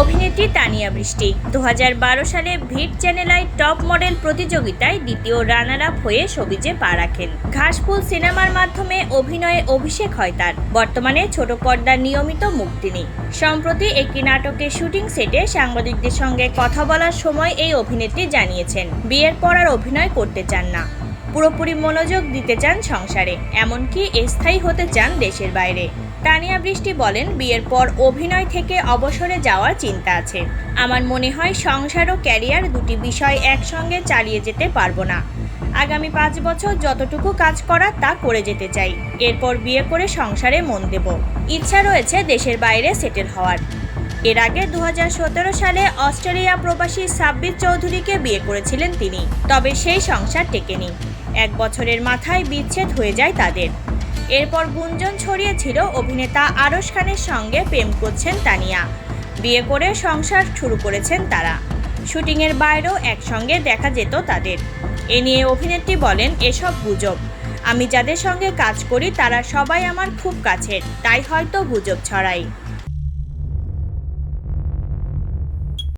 অভিনেত্রী তানিয়া বৃষ্টি। দু হাজার বারো সালে Vit channel I top model প্রতিযোগিতায় দ্বিতীয় রানার আপ হয়ে সবিজে পা রাখেন। ঘাসফুল সিনেমার মাধ্যমে অভিনয়ে অভিষেক হয় তার। বর্তমানে ছোট পর্দার নিয়মিত মুখ তিনি। সম্প্রতি একটি নাটকের শুটিং সেটে সাংবাদিকদের সঙ্গে কথা বলার সময় এই অভিনেত্রী জানিয়েছেন, বিয়ের পর আর অভিনয় করতে চান না। পুরোপুরি মনোযোগ দিতে চান সংসারে, এমনকি স্থায়ী হতে চান দেশের বাইরে। তানিয়া বৃষ্টি বলেন, বিয়ের পর অভিনয় থেকে অবসরে যাওয়ার চিন্তা আছে। আমার মনে হয় সংসার ও ক্যারিয়ার দুটি বিষয় একসঙ্গে চালিয়ে যেতে পারব না। আগামী পাঁচ বছর যতটুকু কাজ করার তা করে যেতে চাই। এরপর বিয়ে করে সংসারে মন দেব। ইচ্ছা রয়েছে দেশের বাইরে সেটেল হওয়ার। এর আগে দু হাজার সতেরো সালে অস্ট্রেলিয়া প্রবাসী সাব্বির চৌধুরীকে বিয়ে করেছিলেন তিনি, তবে সেই সংসার টেকেনি। এক বছরের মাথায় বিচ্ছেদ হয়ে যায় তাদের। এরপর গুঞ্জন ছড়িয়েছিল অভিনেতা আরশ খানের সঙ্গে প্রেম করছেন তানিয়া। বিয়ে করে সংসার শুরু করেছেন তারা। শুটিংয়ের বাইরেও একসঙ্গে দেখা যেত তাদের। এ নিয়ে অভিনেত্রী বলেন, এসব গুজব। আমি যাদের সঙ্গে কাজ করি, তারা সবাই আমার খুব কাছের। তাই হয়তো গুজব ছড়াই।